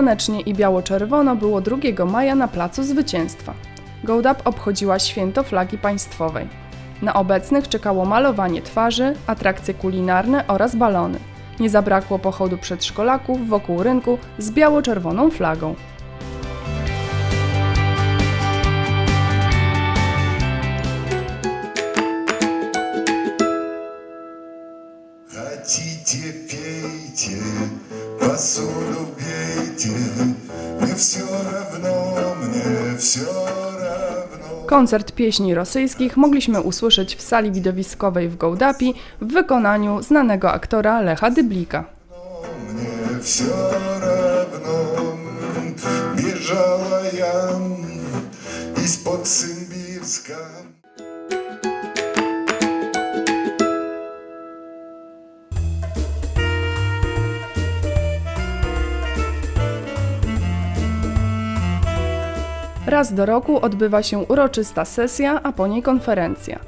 Słonecznie i biało-czerwono było 2 maja na Placu Zwycięstwa. Gołdap obchodziła święto flagi państwowej. Na obecnych czekało malowanie twarzy, atrakcje kulinarne oraz balony. Nie zabrakło pochodu przedszkolaków wokół rynku z biało-czerwoną flagą. Хотите, пейте, посуду бейте, Мне все равно, мне все равно. Koncert pieśni rosyjskich mogliśmy usłyszeć w sali widowiskowej w Gołdapi w wykonaniu znanego aktora Lecha Dyblika. Мне все равно. Бежала я из-под Симбирска. Raz do roku odbywa się uroczysta sesja, a po niej konferencja.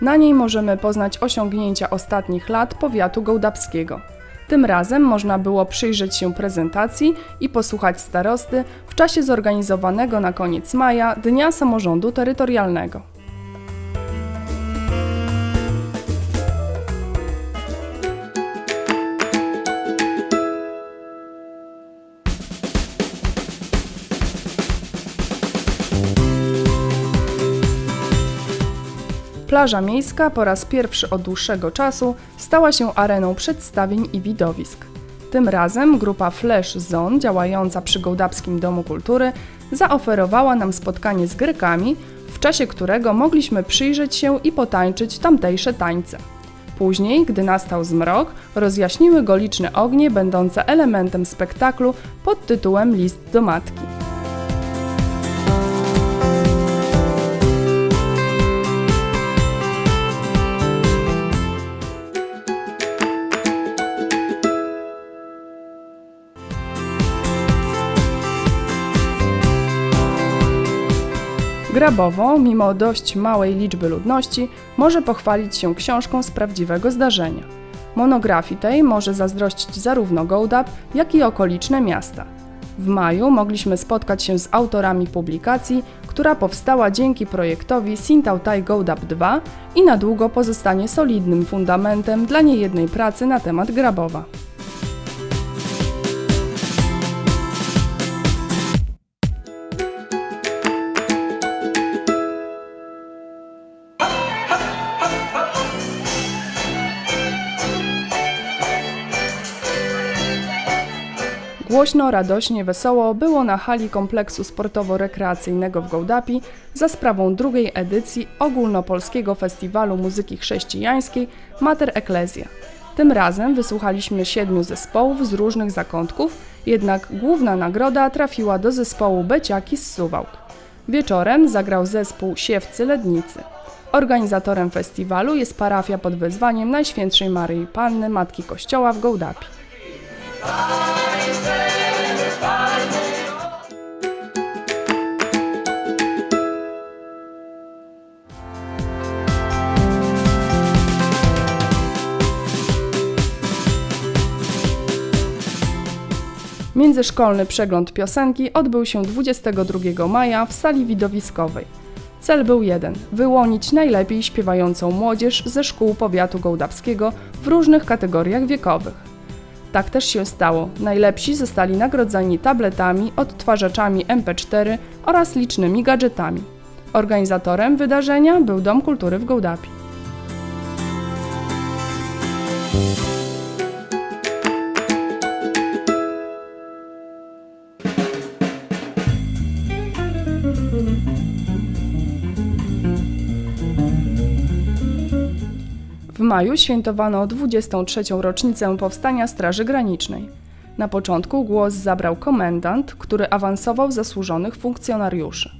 Na niej możemy poznać osiągnięcia ostatnich lat powiatu gołdapskiego. Tym razem można było przyjrzeć się prezentacji i posłuchać starosty w czasie zorganizowanego na koniec maja Dnia Samorządu Terytorialnego. Plaża miejska po raz pierwszy od dłuższego czasu stała się areną przedstawień i widowisk. Tym razem grupa Flash Zone, działająca przy Gołdapskim Domu Kultury, zaoferowała nam spotkanie z Grekami, w czasie którego mogliśmy przyjrzeć się i potańczyć tamtejsze tańce. Później, gdy nastał zmrok, rozjaśniły go liczne ognie będące elementem spektaklu pod tytułem List do Matki. Grabowo, mimo dość małej liczby ludności, może pochwalić się książką z prawdziwego zdarzenia. Monografii tej może zazdrościć zarówno Gołdap, jak i okoliczne miasta. W maju mogliśmy spotkać się z autorami publikacji, która powstała dzięki projektowi Sintautaj Gołdap 2 i na długo pozostanie solidnym fundamentem dla niejednej pracy na temat Grabowa. Głośno, radośnie, wesoło było na hali kompleksu sportowo-rekreacyjnego w Gołdapi za sprawą drugiej edycji ogólnopolskiego festiwalu muzyki chrześcijańskiej Mater Ecclesia. Tym razem wysłuchaliśmy siedmiu zespołów z różnych zakątków, jednak główna nagroda trafiła do zespołu Beciaki z Suwałk. Wieczorem zagrał zespół Siewcy Lednicy. Organizatorem festiwalu jest parafia pod wezwaniem Najświętszej Maryi Panny Matki Kościoła w Gołdapi. Międzyszkolny przegląd piosenki odbył się 22 maja w sali widowiskowej. Cel był jeden: wyłonić najlepiej śpiewającą młodzież ze szkół powiatu gołdapskiego w różnych kategoriach wiekowych. Tak też się stało. Najlepsi zostali nagrodzeni tabletami, odtwarzaczami MP4 oraz licznymi gadżetami. Organizatorem wydarzenia był Dom Kultury w Gołdapi. Maju świętowano 23. rocznicę powstania Straży Granicznej. Na początku głos zabrał komendant, który awansował zasłużonych funkcjonariuszy.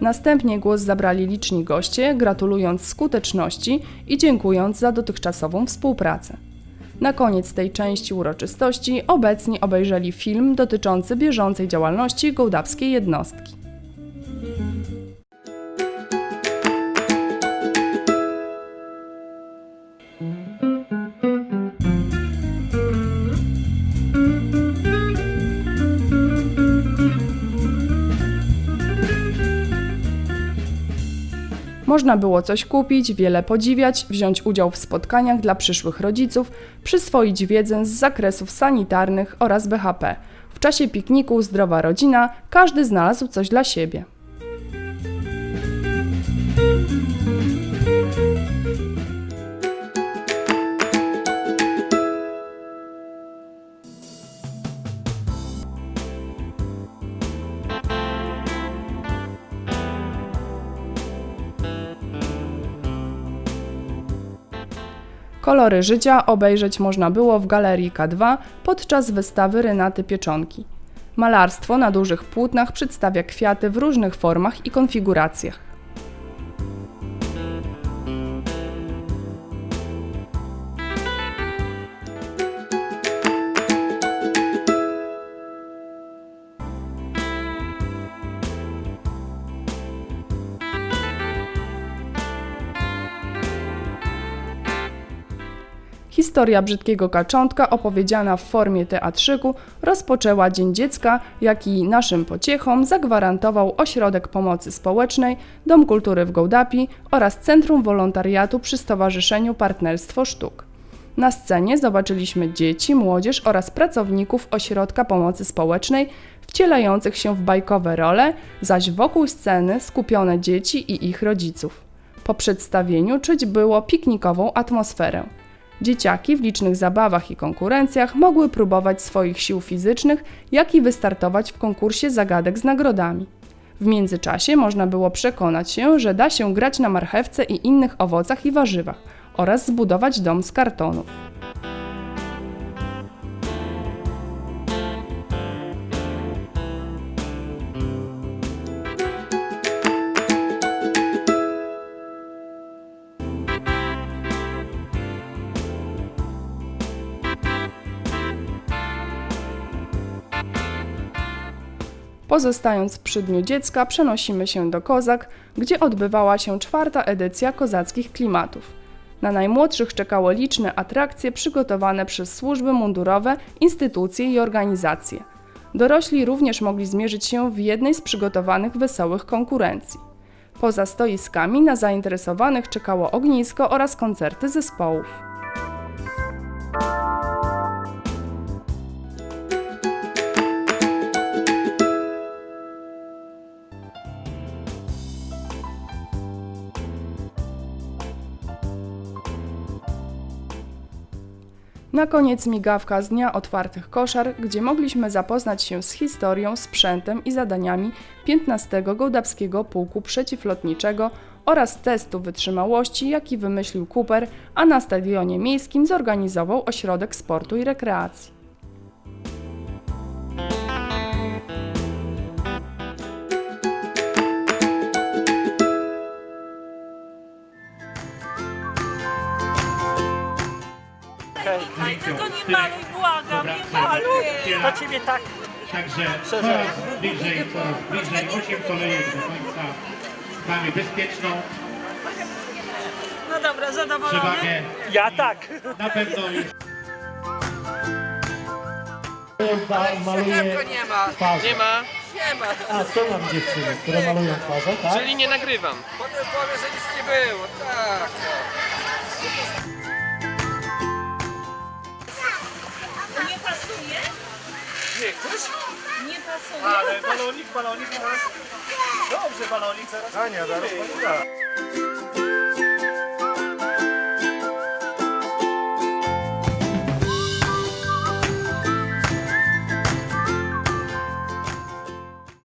Następnie głos zabrali liczni goście, gratulując skuteczności i dziękując za dotychczasową współpracę. Na koniec tej części uroczystości obecni obejrzeli film dotyczący bieżącej działalności gołdapskiej jednostki. Można było coś kupić, wiele podziwiać, wziąć udział w spotkaniach dla przyszłych rodziców, przyswoić wiedzę z zakresów sanitarnych oraz BHP. W czasie pikniku Zdrowa Rodzina każdy znalazł coś dla siebie. Kolory życia obejrzeć można było w Galerii K2 podczas wystawy Renaty Pieczonki. Malarstwo na dużych płótnach przedstawia kwiaty w różnych formach i konfiguracjach. Historia brzydkiego kaczątka, opowiedziana w formie teatrzyku, rozpoczęła Dzień Dziecka, jaki naszym pociechom zagwarantował Ośrodek Pomocy Społecznej, Dom Kultury w Gołdapi oraz Centrum Wolontariatu przy Stowarzyszeniu Partnerstwo Sztuk. Na scenie zobaczyliśmy dzieci, młodzież oraz pracowników Ośrodka Pomocy Społecznej wcielających się w bajkowe role, zaś wokół sceny skupione dzieci i ich rodziców. Po przedstawieniu czuć było piknikową atmosferę. Dzieciaki w licznych zabawach i konkurencjach mogły próbować swoich sił fizycznych, jak i wystartować w konkursie zagadek z nagrodami. W międzyczasie można było przekonać się, że da się grać na marchewce i innych owocach i warzywach oraz zbudować dom z kartonu. Pozostając przy Dniu Dziecka, przenosimy się do Kozak, gdzie odbywała się czwarta edycja kozackich klimatów. Na najmłodszych czekały liczne atrakcje przygotowane przez służby mundurowe, instytucje i organizacje. Dorośli również mogli zmierzyć się w jednej z przygotowanych wesołych konkurencji. Poza stoiskami na zainteresowanych czekało ognisko oraz koncerty zespołów. Na koniec migawka z Dnia Otwartych Koszar, gdzie mogliśmy zapoznać się z historią, sprzętem i zadaniami 15 Gołdapskiego Pułku Przeciwlotniczego oraz testu wytrzymałości, jaki wymyślił Cooper, a na stadionie miejskim zorganizował Ośrodek Sportu i Rekreacji. Aj, tylko nie maluj, błagam, nie maluj! Dla ciebie tak. Także coraz bliżej, coraz bliżej, 8 kolejek do końca. Mamy bezpieczną No dobra, zadowolony? przewagę. Ja tak. Na pewno już Maluje nie ma. twarze. Nie ma, A, co mam dziewczyny, które malują twarze, tak? czyli nie nagrywam. Potem powie, że nic nie było. Tak, Nie chcesz? Nie pasuje? Ale balonik, balonik zaraz. Dobrze, balonik zaraz. Ania, zaraz.